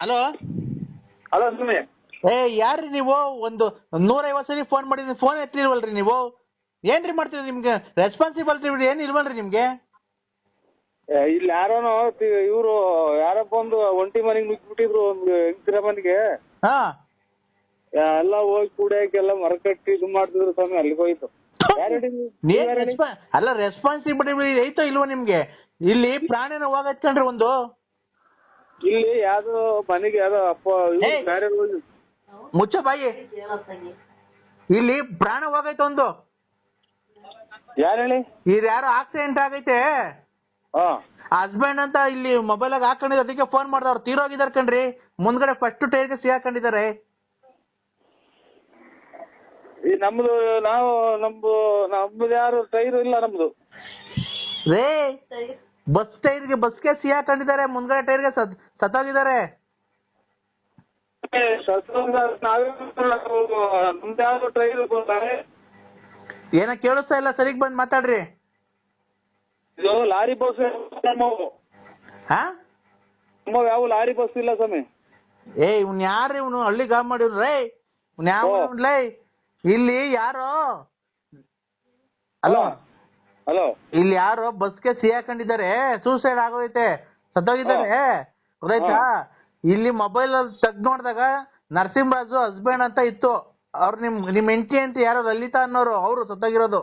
Hello hello ಸುಮ್ಮನೆ. ಏ ಯಾರ್ರಿ ನೀವು? ಒಂದು ನೂರೈವತ್ತು ಸರಿ ಫೋನ್ ಮಾಡಿದ್ರಿ ಫೋನ್ ಎತ್ತಲಿಲ್ವಲ್ರಿ ನೀವು? ಏನ್ರಿ ಮಾಡ್ತೀರಿ ನಿಮ್ಗೆ? ರೆಸ್ಪಾನ್ಸಿಬಿಲಿಟಿ ಏನು ಇಲ್ವಲ್ರಿ ನಿಮ್ಗೆ? ಇಲ್ಲಿ ಯಾರೋ ಇವರು ಯಾರೋ ಬಂದು ಒಂಟಿ ಮನೆಗೆ ನುಗ್ಬಿಟ್ಟಿದ್ರು ಒಂದು ಹೆಂಗ್ತಿರ ಮನೆಗೆ? ಹಾ. ಎಲ್ಲ ಹೋಗಿ ಕೂಡಕ್ಕೆಲ್ಲ ಮರ ಕಟ್ಟಿ ಇದು ಮಾಡ್ತಿದ್ರು ಸ್ವಾಮಿ ಅಲ್ಲಿಗೆ ಹೋಯ್ತು. ಅಲ್ಲ ರೆಸ್ಪಾನ್ಸಿಬಿಲಿಟಿ ಐತೋ ಇಲ್ವೋ ನಿಮ್ಗೆ? ಇಲ್ಲಿ ಪ್ರಾಣಿನ ಹೋಗತ್ಕಂಡ್ರಿ ಒಂದು? ಇಲ್ಲಿ ಯಾವ್ದೋ ಮನೆಗೆ ಯಾವ್ದೋ ಅಪ್ಪ ಇವ್ರು ಏಯ್. ಬೇರೆ ಮುಚ್ಚ ಬಾಯಿ. ಇಲ್ಲಿ ಪ್ರಾಣ ಹೋಗೈತೆ ಒಂದು. ಯಾರು ಹೇಳಿ ಇದು ಯಾರೋ ಆಕ್ಸಿಡೆಂಟ್ ಆಗೈತೆ. ಹಾ. ಹಸ್ಬೆಂಡ್ ಅಂತ ಇಲ್ಲಿ ಮೊಬೈಲ್ ಆಗ ಹಾಕೊಂಡಿದ್ರು ಅದಕ್ಕೆ ಫೋನ್ ಮಾಡ್ದವ್ರು ತೀರೋಗಿದಾರೆ ಕಣ್ರಿ. ಮುಂದ್ಗಡೆ ಫಸ್ಟ್ ಟೈರ್ಗೆ ಸಿಗಾಕೊಂಡಿದ್ದಾರೆ. ಈ ನಮ್ದು ನಾವು ನಮ್ದು ನಮ್ದು ಯಾರು ಟೈರ್ ಇಲ್ಲ ನಮ್ದು. ರೇ. ಬಸ್ ಟೈರ್ಗೆ ಬಸ್ಗೆ ಸಿಗಾಕೊಂಡಿದ್ದಾರೆ ಮುಂದ್ಗಡೆ ಟೈರ್ಗೆ ಸತ್ ಸತ್ತೋಗಿದ್ದಾರೆ. ಏನ ಕೇಳಿಸ್ತಾ ಇಲ್ಲ ಸರಿಗ್ ಬಂದ್ ಮಾತಾಡ್ರಿ. ಇದು ಲಾರಿ ಬಸ್ ಹಾ? ಯಾವ ಲಾರಿ ಬಸ್ ಇಲ್ಲ ಸ್ವಾಮಿ. ಏ ಇವ್ನ್ ಯಾರ್ರಿ ಇವ್ನು? ಹಳ್ಳಿ ಗಾ ಮಾಡಿವ್ನು ರೇ ಇವ್ನ್ ಯಾವ. ಇಲ್ಲಿ ಯಾರೋ? ಅಲೋ? ಹಲೋ ಇಲ್ಲಿ ಯಾರೋ ಬಸ್ಗೆ ಸಿಹಾಕೊಂಡಿದ್ದಾರೆ ಸೂಸೈಡ್ ಆಗೋಯ್ತೆ. ಸತ್ತೋಗಿದ್ದಾರೆ. ಗೊತ್ತಾಯ್ತಾ? ಇಲ್ಲಿ ಮೊಬೈಲ್ ಅಲ್ಲಿ ತೆಗ್ದು ನೋಡಿದಾಗ ನರಸಿಂಹರಾಜು ಹಸ್ಬೆಂಡ್ ಅಂತ ಇತ್ತು. ಅವ್ರು ನಿಮ್ ನಿಮ್ ಹೆಂಡತಿ ಅಂತ ಯಾರೋ ಲಲಿತಾ ಅನ್ನೋರು ಅವರು ಸತ್ತೋಗಿರೋದು.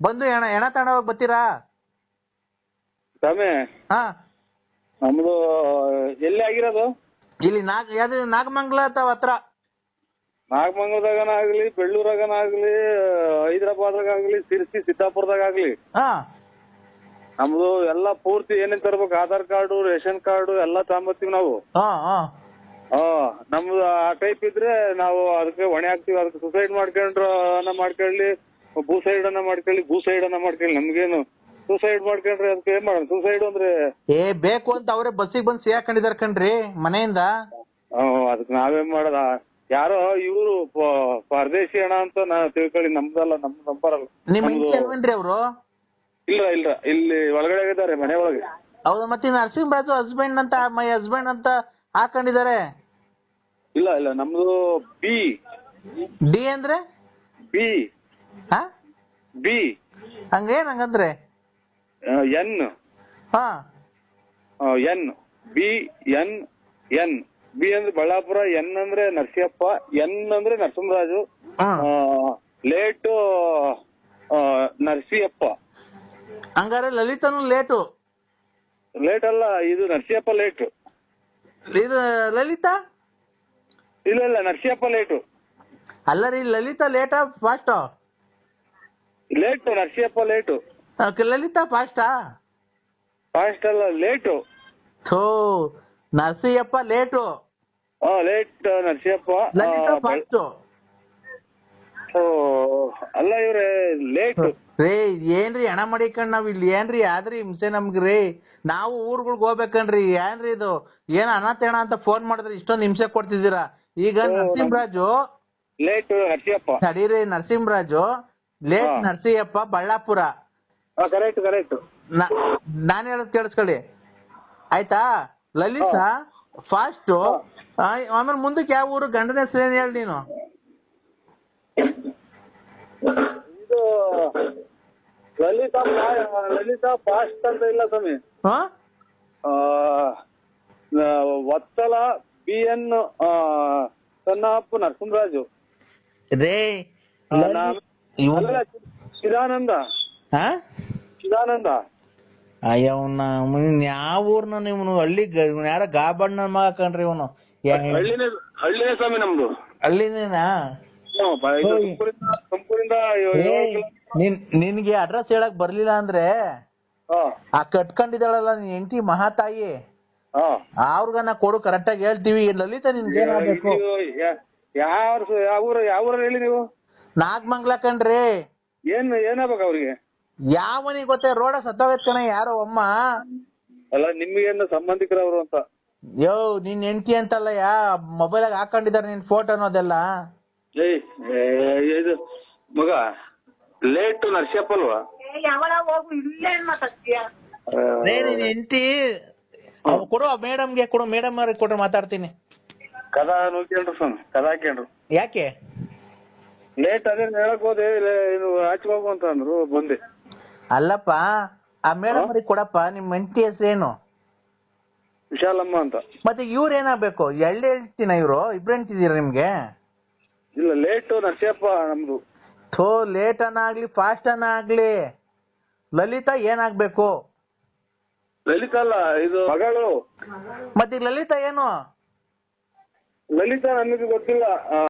ಬಂದು ಎಣ ಎಣ ತಗೊಂಡೋಗಿ ಬರ್ತೀರಾ? ಸ್ವಾಮಿ ಹಾ. ನಮ್ದು ಎಲ್ಲಿ ಆಗಿರೋದು? ಇಲ್ಲಿ ನಾಗ ಯಾವ್ದು ನಾಗಮಂಗಲ ಅಥವಾ ಹತ್ರ? ನಾಗಮಂಗಲದಾಗನ ಆಗ್ಲಿ ಬೆಳ್ಳೂರಾಗನ ಆಗ್ಲಿ ಹೈದರಾಬಾದ್ದಾಗ ಸಿರ್ಸಿ ಸಿದ್ದಾಪುರದಾಗ ಆಗ್ಲಿ ಹಾ. ನಮ್ದು ಎಲ್ಲ ಪೂರ್ತಿ ಏನೇನ್ ತರ್ಬೇಕು? ಆಧಾರ್ ಕಾರ್ಡು ರೇಷನ್ ಕಾರ್ಡು ಎಲ್ಲಾ ತಗೊಂಬತ್ತೀವಿ ನಾವು. ಹಾ ಹಾ. ಹಾ ನಮ್ದು ಆ ಟೈಪ್ ಇದ್ರೆ ನಾವು ಅದಕ್ಕೆ ಹೊಣೆ ಹಾಕ್ತಿವಿ. ಅದಕ್ಕೆ ಸುಸೈಡ್ ಮಾಡ್ಕೊಂಡ್ರ ಅನ್ನ ಮಾಡ್ಕೊಳ್ಳಿ ಭೂ ಸೈಡ್ ಅನ್ನ ಮಾಡ್ಕೊಳ್ಳಿ ಭೂ ಸೈಡ್ ಅನ್ನ ಮಾಡ್ಕೊಳ್ಳಿ. ನಮ್ಗೇನು ಸುಸೈಡ್ ಮಾಡ್ಕೊಂಡ್ರೆ ಅದಕ್ಕೆ ಏನ್ ಮಾಡೋಣ ಸುಸೈಡ್ ಅಂದ್ರೆ ಏ ಬೇಕು ಅಂತ ಅವರೇ ಬಸ್ಸಿಗೆ ಬಂದು ಸಿಹಾಕೊಂಡಿದಾರೆ ಕಣ್ರಿ ಮನೆಯಿಂದ. ಹ್ಮ್, ಅದಕ್ಕೆ ನಾವೇನ್ ಮಾಡೋದ? ಯಾರೋ ಇವರು ಪರದೇಶಿ ಹಣ ಅಂತ ನಾ ತಿಳ್ಕೊಳ್ಳಿ ನಮ್ದಲ್ಲ ನಮ್ ನಂಬರಲ್ಲ. ನಿಮ್ ಅವರು? ಇಲ್ಲ ಇಲ್ಲ ಇಲ್ಲಿ ಒಳಗಡೆ ಇದ್ದಾರೆ ಮನೆ ಒಳಗೆ ಹೌದು ಮತ್ತೆ ನರಸಿಂಹರಾಜು ಹಸ್ಬೆಂಡ್ ಅಂತ ಮೈ ಹಸ್ಬೆಂಡ್ ಅಂತ ಹಾಕೊಂಡಿದ್ದಾರೆ? ಇಲ್ಲ ಇಲ್ಲ ನಮ್ದು ಬಿ ಡಿ ಅಂದ್ರೆ? ಬಿ ಹಾ? ಬಿ ಹಂಗೇನ್ ಹಂಗಂದ್ರೆ? ಎನ್ ಹಾ. N B N N B ಅಂದ್ರೆ ಬಳ್ಳಾಪುರ ಎನ್ ಅಂದ್ರೆ ನರಸಿಯಪ್ಪ ಎನ್ ಅಂದ್ರೆ ನರಸಿಂಹರಾಜು ಲೇಟ್ ನರಸಿಯಪ್ಪ ಹಂಗಾರೆ ಲಲಿತನು ಲೇಟು. ಲೇಟ್ ಅಲ್ಲ ಇದು ನರಸಿಯಪ್ಪ ಲೇಟು. ಇದು ಲಲಿತಾ? ಇಲ್ಲ ಇಲ್ಲ ನರಸಿಯಪ್ಪ ಲೇಟು. ಅಲ್ಲ ರೀ Lalitha ಲೇಟಾ fast. Late Narasiyappa late. Lalitha ಫಾಸ್ಟಾ? Fast ಅಲ್ಲ ಲೇಟು. ಥೋ ನರಸಿಯಪ್ಪ ಲೇಟು. ಹಾ ಲೇಟ್ ನರಸಿಯಪ್ಪ ಲಲಿತಾ ಆ, ಬಳ್- ಫಾಸ್ಟು ಓ, ಅಲ್ಲ ಇವ್ರೆ ಲೇಟ್. ರೇ ಏನ್ರಿ ಹಣ ಮಾಡಿಕಂಡ್ ನಾವ್ ಇಲ್ಲಿ? ಏನ್ರಿ ಆದ್ರಿ ಹಿಂಸೆ ನಮ್ಗ್ರಿ ನಾವು ಊರ್ಗಳ್ಗ್ ಹೋಗ್ಬೇಕನ್ರಿ. ಏನ್ರಿ ಇದು? ಏನ್ ಅನಾಥೇಣ ಅಂತ ಫೋನ್ ಮಾಡಿದ್ರೆ? ಇಷ್ಟೊಂದ್ ಹಿಂಸೆ ಕೊಡ್ತಿದ್ದೀರಾ? ಈಗ ನರಸಿಂಹರಾಜು. ಲೇಟ್ ನರಸಿಂಹಪ್ಪ. ತಡೀರಿ ನರಸಿಂಹರಾಜು. ಲೇಟ್ ಹಾ. ನರಸಿಂಹಪ್ಪ ಬಳ್ಳಾಪುರ. ಕರೆಕ್ಟ್ ಕರೆಕ್ಟ್ ನಾನು ನಾನ್ ಹೇಳೋದ್ ಕೇಳಿಸ್ಕೊಳ್ಳಿ. ಆಯ್ತಾ? ಲಲಿತಾ ಫಾಸ್ಟ್ ಆಮೇಲೆ ಮುಂದಕ್ಕೆ ಯಾವ ಊರು ಗಂಡನ ಹೆಸರು ಏನ್ ಹೇಳಿ ನೀನು? ಇದು ಲಲಿತಾ ಲಲಿತಾ ಫಾಸ್ಟ್ ಅಂತ ಇಲ್ಲ ಸ್ವಾಮಿ. ಹಾ? Vatsala B N Sannappa Narasimharaju. ರೇ ಆ, ನಾ- ಇವ್ನು- ಅಲ್ಲ, ಚಿದಾನಂದ ಹಾ ಚಿದಾನಂದ ಅಯ್ಯ ಅವ್ನ ಯಾವ ಊರ್ನ ಇವನು ಹಳ್ಳಿ ಯಾರು ಇವ್ನು ಯಾರ ಗಾಬಣ್ಣ ಮಗ ಕಣ್ರಿ ಇವನು? ಹಳ್ಳಿನೇ ಹಳ್ಳಿನೇ ಸ್ವಾಮಿ ನಮ್ದು. ಹಳ್ಳಿನೇನಾ? ನಿನ್ಗೆ ಅಡ್ರೆಸ್ ಹೇಳಕ್ ಬರ್ಲಿಲ್ಲ ಅಂದ್ರೆ ಆ ಕಟ್ಕೊಂಡಿದ್ದಾಳಲ್ಲ ನಿನ್ ಹೆಂಡತಿ ಮಹಾತಾಯಿ? ಅವ್ರಿಗನ್ನ ಕೊಡು ಕರೆಕ್ಟ್ ಆಗಿ ಹೇಳ್ತೀವಿ ಲಲಿತಾ ನಿನ್ಗೆ ಏನಾಗಬೇಕು ಯಾವ ಯಾವ ಊರ ಯಾವ ಊರಲ್ಲಿ ಹೇಳಿ ನೀವು? ನಾಗಮಂಗ್ಲ ಕಣ್ರಿ. ಏನ್ ಏನಾಗ್ಬೇಕು ಅವ್ರಿಗೆ? ಯಾವನಿಗೆ ಗೊತ್ತೇ? ರೋಡ ಸತ್ತೋಗೈತ್ ಕಣ ಯಾರೋ ಅಮ್ಮ. ಅಲ್ಲ ನಿಮ್ಗೇನು ಸಂಬಂಧಿಕರವರು ಅಂತ? ಯೋ ನಿನ್ ಹೆಂಡತಿ ಅಂತಲ್ಲ ಯಾ ಮೊಬೈಲಾಗ ಹಾಕೊಂಡಿದಾರೆ ನಿನ್ ಫೋಟೋ ಅನ್ನೋದೆಲ್ಲ. ಏಯ್ ಏ, ಇದು ಮಗ ಲೇಟ್ ನರ್ಸಿಯಪ್ಪ ಅಲ್ವಾ? ಯಾವಾಗ ಹೋಗು ಇಲ್ಲೇ ಏನ್ ಮಾತಾಡ್ತೀಯ? ರೇ ನಿನ್ ಹೆಂಡತಿ ಕೊಡು ಮೇಡಮ್ಗೆ ಕೊಡು ಮೇಡಮ್ ಅವ್ರಿಗೆ ಕೊಟ್ರೆ ಮಾತಾಡ್ತೀನಿ. ಕದ ನೋಡ್ಕೊಂಡ್ರು ಸ್ವಾಮಿ ಕದ ಹಾಕೊಂಡ್ರು ಯಾಕೆ? ಲೇಟ್ ಅದೇ ಹೇಳಕ್ ಹೋದೆ ಇಲ್ಲ ಇದು ಆಚೆ ಹೋಗು ಅಂತ ಅಂದ್ರು ಬಂದೆ. ಅಲ್ಲಪ್ಪ ಆ ಮೇಡಮ್ ಅವ್ರಿಗೆ ಕೊಡಪ್ಪ ನಿಮ್ಮ ಹೆಂಡತಿ ಏನು ವಿಶಾಲಮ್ಮ ಅಂತ. ಮತ್ತೆ ಇವ್ರ ಏನಾಗ್ಬೇಕು? ಎಳ್ಳೆ ಹೇಳ್ತೀನ ಇವ್ರು? ಇಬ್ರು ಹೆಂಡ್ತಿದೀರ ನಿಮ್ಗೆ? ಇಲ್ಲ ಲೇಟ್ ನರಸಿಯಪ್ಪ ನಮ್ದು. ಥೋ ಲೇಟ್ ಅನ್ನಾಗ್ಲಿ ಫಾಸ್ಟ್ ಅನ್ನಾಗ್ಲಿ ಲಲಿತಾ ಏನಾಗ್ಬೇಕು? ಲಲಿತಾ ಅಲ್ಲ ಇದು ಮಗಳು. ಮತ್ತೆ ಈ ಲಲಿತಾ ಏನು? ಲಲಿತಾ ನಮಗೆ ಗೊತ್ತಿಲ್ಲ. ಆ,